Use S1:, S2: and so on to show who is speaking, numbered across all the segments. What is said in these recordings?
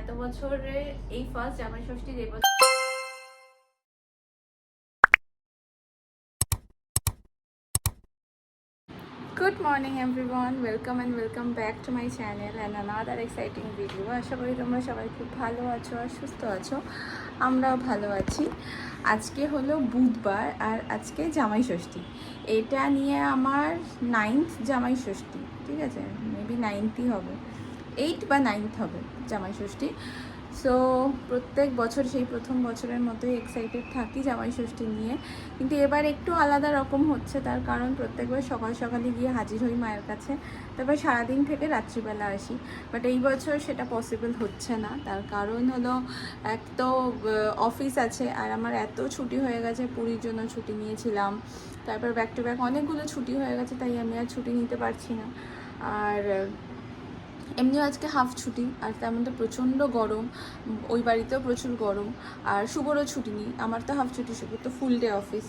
S1: এত বছরে এই ফার্স্ট জামাই ষষ্ঠীর এবছর good morning everyone welcome and welcome back to my channel and another exciting video আশা করি তোমরা সবাই খুব ভালো আছো আর সুস্থ আছো। আমরাও ভালো আছি। আজকে হলো বুধবার আর আজকে জামাই ষষ্ঠী এটা নিয়ে আমার নাইন্থ জামাই ষষ্ঠী ঠিক আছে? মেবি নাইনথই হবে। এইট বা নাইনথ হবে জামাই ষষ্ঠী। সো প্রত্যেক বছর সেই প্রথম বছরের মতোই এক্সাইটেড থাকি জামাই ষষ্ঠী নিয়ে। কিন্তু এবার একটু আলাদা রকম হচ্ছে, তার কারণ প্রত্যেকবার সকাল সকালে গিয়ে হাজির হই মায়ের কাছে। তারপর সারাদিন থেকে রাত্রিবেলা আসি। বাট এই বছর সেটা পসিবল হচ্ছে না। তার কারণ হলো এক তো অফিস আছে, আর আমার এত ছুটি হয়ে গেছে, পুরীর জন্য ছুটি নিয়েছিলাম। তারপর ব্যাক টু ব্যাক অনেকগুলো ছুটি হয়ে গেছে, তাই আমি আর ছুটি নিতে পারছি না। আর এমনিও আজকে হাফ ছুটি, আর মধ্যে প্রচণ্ড গরম, ওই বাড়িতেও প্রচুর গরম, আর শুভরও ছুটি নেই, আমার তো হাফ ছুটি শুভ, তো ফুল ডে অফিস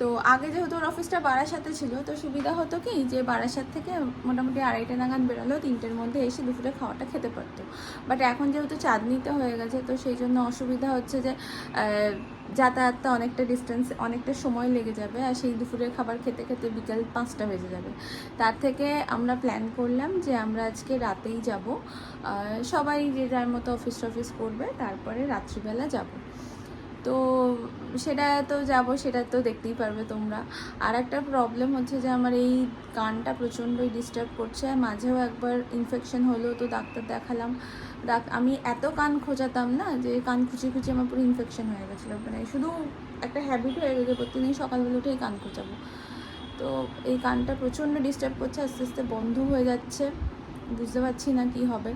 S1: তো আগে যেহেতু ওর অফিসটা বারাসাতে ছিল, তো সুবিধা হতো কি, যে বারাসাত থেকে মোটামুটি আড়াইটা নাগাদ বেরোলেও তিনটের মধ্যে এসে দুপুরে খাওয়াটা খেতে পারতো। বাট এখন যেহেতু চাঁদনিতে হয়ে গেছে, তো সেই জন্য অসুবিধা হচ্ছে যে যাতায়াতটা অনেকটা ডিস্টেন্স অনেকটা সময় লেগে যাবে আর সেই দুপুরের খাবার খেতে খেতে বিকাল পাঁচটা বেজে যাবে। তার থেকে আমরা প্ল্যান করলাম যে আমরা আজকে রাতেই যাব। সবাই যে যার মতো অফিস টফিস করবে, তারপরে রাত্রিবেলা যাব। তো সেটা তো যাব, সেটা তো দেখতেই পারবে তোমরা। আর একটা প্রবলেম হচ্ছে যে আমার এই কানটা প্রচণ্ডই ডিস্টার্ব করছে, আর মাঝেও একবার ইনফেকশন হলো তো ডাক্তার দেখালাম। ডাক, আমি এত কান খোঁজাতাম না যে কান খুঁচিয়ে খুঁচিয়ে আমার পুরো ইনফেকশন হয়ে গেছিল। মানে শুধু একটা হ্যাবিট হয়ে গেছে প্রতিদিন সকালবেলা উঠেই কান খোঁচাবো তো এই কানটা প্রচণ্ড ডিস্টার্ব করছে, আস্তে আস্তে বন্ধ হয়ে যাচ্ছে। বুঝতে পারছি না কি হবে।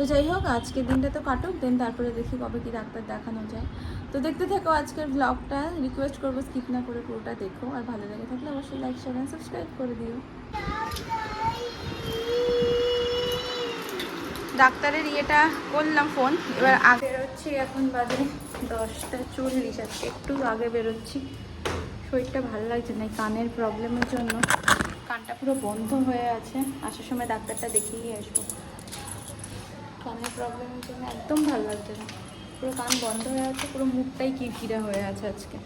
S1: তো যাই হোক, আজকের দিনটা তো কাটুক দেন তারপরে দেখি কবে কি ডাক্তার দেখানো যায়। তো দেখতে থাকো আজকের ব্লগটা রিকোয়েস্ট করব স্কিপ না করে পুরোটা দেখো, আর ভালো লেগে থাকলে অবশ্যই লাইক শেয়ার অ্যান্ড সাবস্ক্রাইব করে দিও। ডাক্তারের ইয়েটা করলাম ফোন এবার আগে বেরোচ্ছি এখন বাজে দশটা চল্লিশ, আজকে একটু আগে বেরোচ্ছি। শরীরটা ভালো লাগছে না কানের প্রবলেমের জন্য। কানটা পুরো বন্ধ হয়ে আছে, আসার সময় ডাক্তারটা দেখিয়ে আসব। কানের প্রবলেমের জন্য একদম ভালো লাগছে না। পুরো কান বন্ধ হয়ে আছে পুরো মুখটাই কিরকিরা হয়ে আছে আজকে।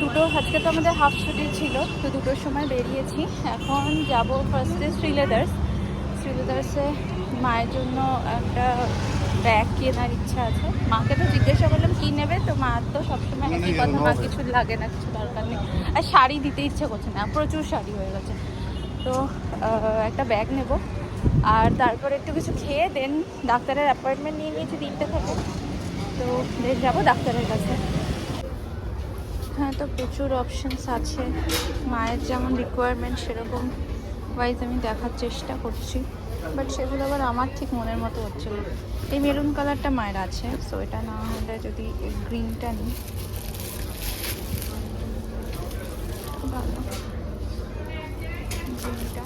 S1: দুটো আজকে তো আমাদের হাফ ছুটি ছিল তো দুটোর সময় বেরিয়েছি। এখন যাব ফার্স্টে শ্রীলেদার্স শ্রীলেদার্সে মায়ের জন্য একটা ব্যাগ কেনার ইচ্ছা আছে। মাকে তো জিজ্ঞাসা করলাম কী নেবে? তো মা তো সবসময় একই কথা মা কিছু লাগে না কিছু দরকার নেই। আর শাড়ি দিতে ইচ্ছে করছে না প্রচুর শাড়ি হয়ে গেছে। তো একটা ব্যাগ নেব। আর তারপরে একটু কিছু খেয়ে দেন ডাক্তারের অ্যাপয়েন্টমেন্ট নিয়ে নিয়েছি তিনটে থেকে। তো বেশ, যাব ডাক্তারের কাছে। হ্যাঁ তো প্রচুর অপশানস আছে। মায়ের যেমন রিকোয়ারমেন্ট সেরকম ওয়াইজ আমি দেখার চেষ্টা করছি। বাট সেগুলো আবার আমার ঠিক মনের মতো হচ্ছে না। এই মেরুন কালারটা মায়ের আছে সো এটা না হলে যদি গ্রিনটা নিই ভালো গ্রিনটা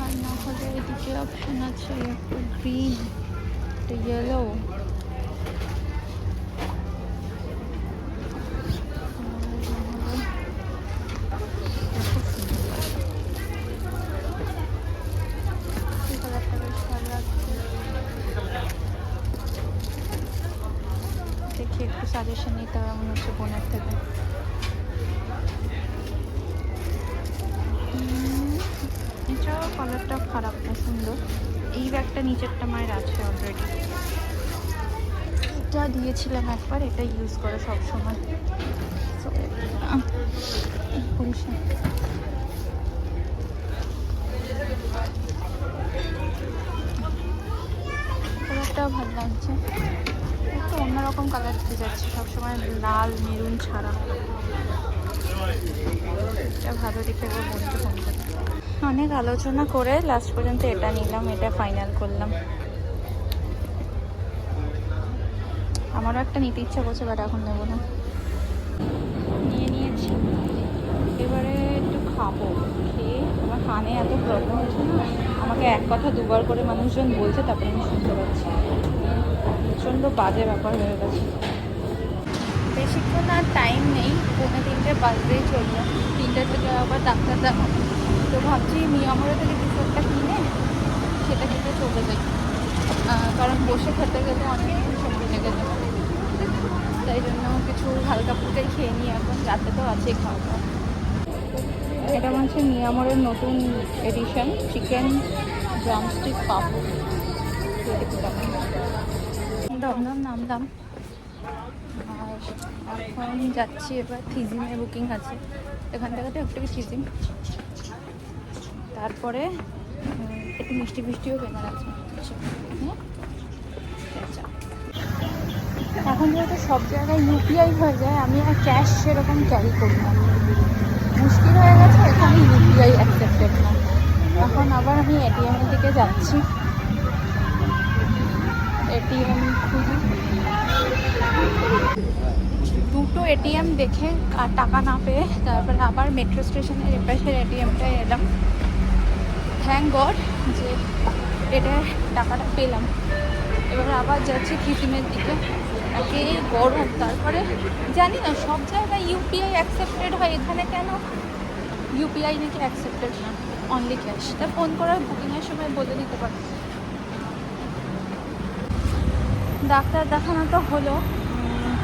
S1: আর না হলে এদিকে অপশান আছে একটা গ্রিন একটা ইয়েলো দেখি একটু সাজেশন নিতে হবে, মনে হচ্ছে বোনের থেকে এটাও কালারটা খারাপ না, সুন্দর। এই ব্যাগটা নিচেরটা মায়ের আছে অলরেডি এটা দিয়েছিলাম একবার, এটা ইউজ করে সব সময়। করিস কালারটাও ভালো লাগছে। একটু অন্যরকম কালার দিতে যাচ্ছে সবসময় লাল, মেরুন ছাড়া। এটা ভালো দেখে এবার বলতে ফোন অনেক আলোচনা করে লাস্ট পর্যন্ত এটা নিলাম, এটা ফাইনাল করলাম। আমারও একটা নিতে ইচ্ছা করছে বাট এখন নেব না। নিয়ে নিয়েছি। এবারে একটু খাব। খেয়ে আমার কানে এত প্রবলেম হচ্ছে না। আমাকে এক কথা দুবার করে মানুষজন বলছে, তারপরে আমি শুনতে পাচ্ছি। প্রচণ্ড বাজে ব্যাপার হয়ে গেছে। বেশিক্ষণ আর টাইম নেই। পৌনে তিনটে বাজতেই চলবে তিনটে থেকে আবার ডাক্তার দেখাবো তো ভাবছি নিয়মরা থেকে কিছু একটা কিনে চলে যাই। কারণ বসে খেতে গেলে অনেক সময় লেগে যাবে তাই জন্য কিছু হালকা ফুলকাই খেয়ে নিই এখন রাতে তো আছেই খাওয়া এটা হচ্ছে নিয়ামরের নতুন এডিশন চিকেন ড্রামস্টিক পাপ দমদম নামলাম আর এখন যাচ্ছি এবার থিজিমে বুকিং আছে। এখান থেকে তো একটু থিজিম তারপরে একটু মিষ্টি মিষ্টিও কেনার আছে। আচ্ছা। এখন যেহেতু সব জায়গায় ইউপিআই হয়ে যায়, আমি আর ক্যাশ সেরকম ক্যারি করি না। মুশকিল হয়ে গেছে, এখানে ইউপিআই অ্যাকসেপ্টেড না। এখন আবার আমি এটিএম এর দিকে যাচ্ছি। এটিএম খুঁজি দুটো এটিএম দেখে টাকা না পেয়ে, তারপরে আবার মেট্রো স্টেশনের এপাশের এটিএমটায় এলাম। থ্যাংক গড যে এটা টাকাটা পেলাম। এবার আবার যাচ্ছি খিচিমের দিকে। একে গরম, তারপরে জানি না, সব জায়গায় ইউপিআই অ্যাকসেপ্টেড হয়, এখানে কেন? ইউপিআই নাকি অ্যাকসেপ্টেড না? অনলি ক্যাশ তা ফোন করার বুকিংয়ের সময় বলে দিতে পারি। ডাক্তার দেখানো তো হলো।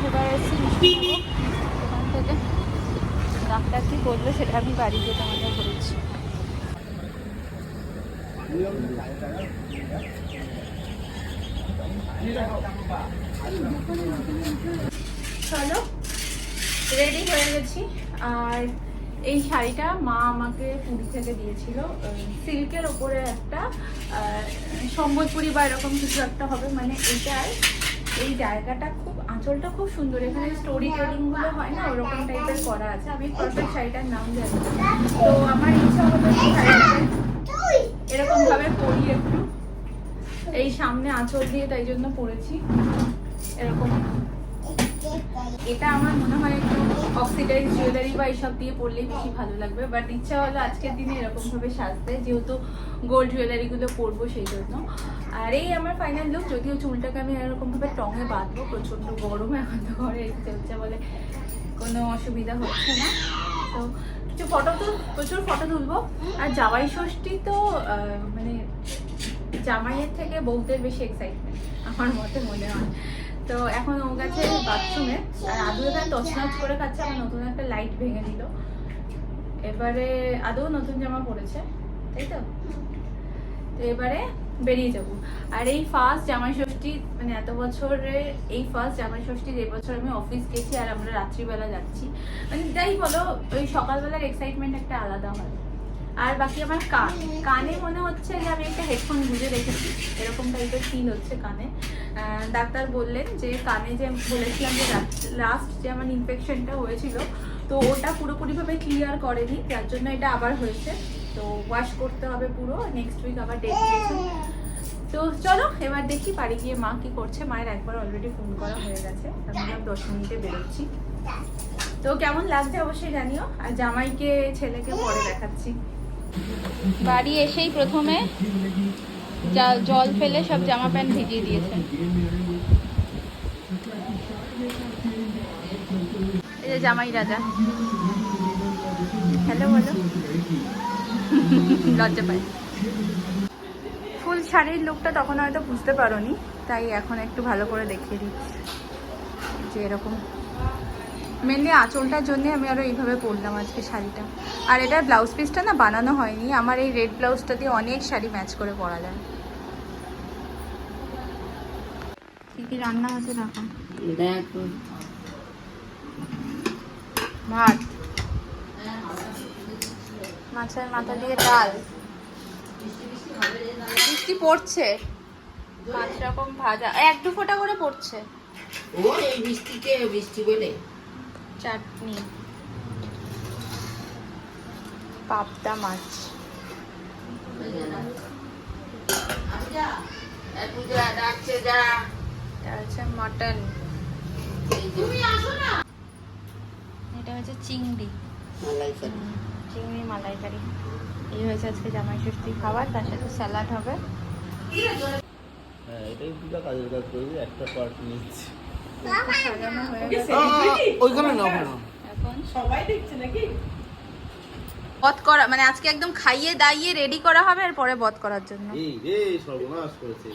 S1: এবার এখান থেকে ডাক্তার কি বলল সেটা আমি বাড়ি গিয়ে তোমাদের বলেছি চলো রেডি হয়ে গেছি। আর এই শাড়িটা মা আমাকে পুরী থেকে দিয়েছিল। সিল্কের ওপরে একটা সম্বলপুরি বা এরকম কিছু একটা হবে। মানে এইটার এই জায়গাটা খুব, আঁচলটা খুব সুন্দর। এখানে স্টোরি টেলিংগুলো হয় না, ওরকম টাইপের করা আছে। আমি পারফেক্ট শাড়িটার নাম জানি তো আমার ইচ্ছা হলো এই শাড়িটাকে এরকম ভাবে পরি একটু। এই সামনে আঁচল দিয়ে তাই জন্য পরেছি। এরকম। এটা আমার মনে হয় একটু অক্সিডাইজ জুয়েলারি বা এইসব দিয়ে পরলেই বেশি ভালো লাগবে। বাট ইচ্ছা হলো আজকের দিনে এরকম ভাবে সাজতে, যেহেতু গোল্ড জুয়েলারি গুলো পরবো সেই জন্য। আর এই আমার ফাইনাল লুক যদিও চুলটাকে আমি এরকম ভাবে টঙে বাঁধবো প্রচণ্ড গরম এখন তো ঘরে এসে চলছে বলে কোনো অসুবিধা হচ্ছে না। তো কিছু ফটো তো প্রচুর ফটো তুলবো। আর জামাই ষষ্ঠী তো মানে জামাইয়ের থেকে বউদের বেশি এক্সাইটমেন্ট আমার মতে মনে হয়। তো এখন ও গেছে বাথরুমে আর আদু এখানে তছনছ করে খাচ্ছে আমার নতুন একটা লাইট ভেঙে দিল। এবারে আদৌ নতুন জামা পরেছে, তাই তো? তো এবারে বেরিয়ে যাব। আর এই ফার্স্ট জামাই ষষ্ঠী মানে এত বছরে এই ফার্স্ট জামাই ষষ্ঠীর এই বছর আমি অফিস গেছি আর আমরা রাত্রিবেলা যাচ্ছি। মানে যাই বলো, ওই সকালবেলার এক্সাইটমেন্ট একটা আলাদা হয়। আর বাকি আমার কান, কানে মনে হচ্ছে যে আমি একটা হেডফোন গুঁজে রেখেছি, এরকম টাইপের ফিল হচ্ছে কানে। ডাক্তার বললেন যে কানে যে বলেছিলাম যে লাস্ট যে আমার ইনফেকশনটা হয়েছিল, তো ওটা পুরোপুরিভাবে ক্লিয়ার করেনি, যার জন্য এটা আবার হয়েছে। তো ওয়াশ করতে হবে পুরো নেক্সট উইক আবার ডেট দিয়েছে। তো চলো এবার দেখি বাড়ি গিয়ে মা কি করছে। মায়ের একবার অলরেডি ফোন করা হয়ে গেছে। আমি দশ মিনিটে বেরোচ্ছি। তো কেমন লাগছে অবশ্যই জানিও। আর জামাইকে ছেলেকে পরে দেখাচ্ছি। বাড়ি এসেই প্রথমে জল ফেলে সব জামা প্যান্ট ভিজিয়ে দিয়েছে। এই যে জামাই রাজা। হ্যালো বলো। লজ্জা পাই ফুল শাড়ির লুকটা তখন হয়তো বুঝতে পারোনি তাই এখন একটু ভালো করে দেখিয়ে দিচ্ছি যে এরকম। মেনলি আঁচলটার জন্য আমি আরও এইভাবে পরলাম আজকে শাড়িটা। আর এটার ব্লাউজ পিসটা না বানানো হয়নি আমার এই রেড ব্লাউজটা দিয়ে অনেক শাড়ি ম্যাচ করে পরা যায়। কি কি রান্না আছে দেখো। ভাত। মাছের মাথা দিয়ে ডাল। বৃষ্টি পড়ছে। পাঁচ রকম ভাজা। এক দু ফোঁটা করে পড়ছে।
S2: ও এই বৃষ্টিকে বৃষ্টি বলে।
S1: চাটনি। পাবদা মাছ। হচ্ছে মটন। এটা হচ্ছে চিংড়ি।
S2: মালাই কারি
S1: হুম, চিংড়ি মালাইকারি। এই হয়েছে আজকে জামাই ষষ্ঠী খাবার তার সাথে স্যালাড হবে।
S3: হ্যাঁ এটাই দুটা কাজের কাজ করবি একটা পার্ট নিচ্ছি।
S1: সাজানো গেছে।
S2: ওইখানে না
S1: এখন?
S4: সবাই দেখছে নাকি?
S1: বধ করা মানে আজকে একদম খাইয়ে দাইয়ে রেডি করা হবে আর পরে বধ করার জন্য।
S3: এই রে সর্বনাশ করেছে।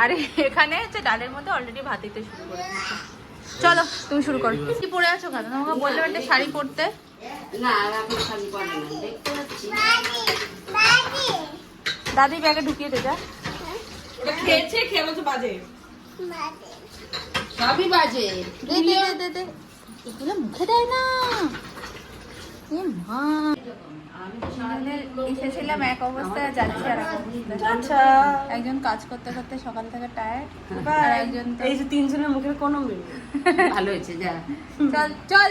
S1: আর এখানে হচ্ছে ডালের মধ্যে অলরেডি ভাত দিতে শুরু করে চলো তুমি শুরু করো। কি পরে আছো কেন? তোমাকে বললাম একটা শাড়ি পরতে।
S2: না না দেখতে পাচ্ছি।
S1: দাদি ব্যাগে ঢুকিয়ে দে যা।
S4: খেয়েছে খেয়ে বলছে বাজে।
S2: সবই বাজে।
S1: দে দে দে দে দে। এগুলো মুখে দেয় না। এ মা। এসেছিলাম এক অবস্থায় যাচ্ছি আর
S4: আচ্ছা
S1: একজন কাজ করতে করতে সকাল থেকে টায়ার্ড আর একজন
S4: এই যে তিনজনের মুখের কোনো মিল
S2: ভালো হয়েছে যা।
S1: চল চল।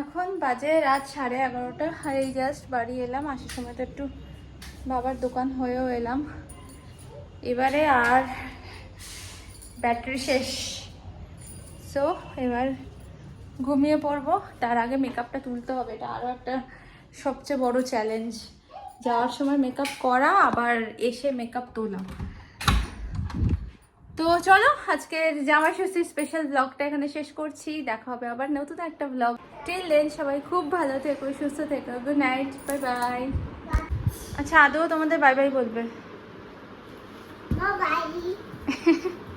S1: এখন বাজে রাত সাড়ে এগারোটা। আর এই জাস্ট বাড়ি এলাম। আসার সময় তো একটু বাবার দোকান হয়েও এলাম। এবারে আর ব্যাটারি শেষ। সো এবার ঘুমিয়ে পড়ব। তার আগে মেকআপটা তুলতে হবে। এটা আরও একটা সবচেয়ে বড় চ্যালেঞ্জ যাওয়ার সময় মেকআপ করা, আবার এসে মেকআপ তোলা। তো চলো আজকের জামাই ষষ্ঠীর স্পেশাল ব্লগটা এখানে শেষ করছি। দেখা হবে আবার নতুন একটা ব্লগ টিল দেন সবাই খুব ভালো থেকো সুস্থ থেকো। গুড নাইট বাই বাই আচ্ছা আদৌ তোমাদের বাই বাই বলবে.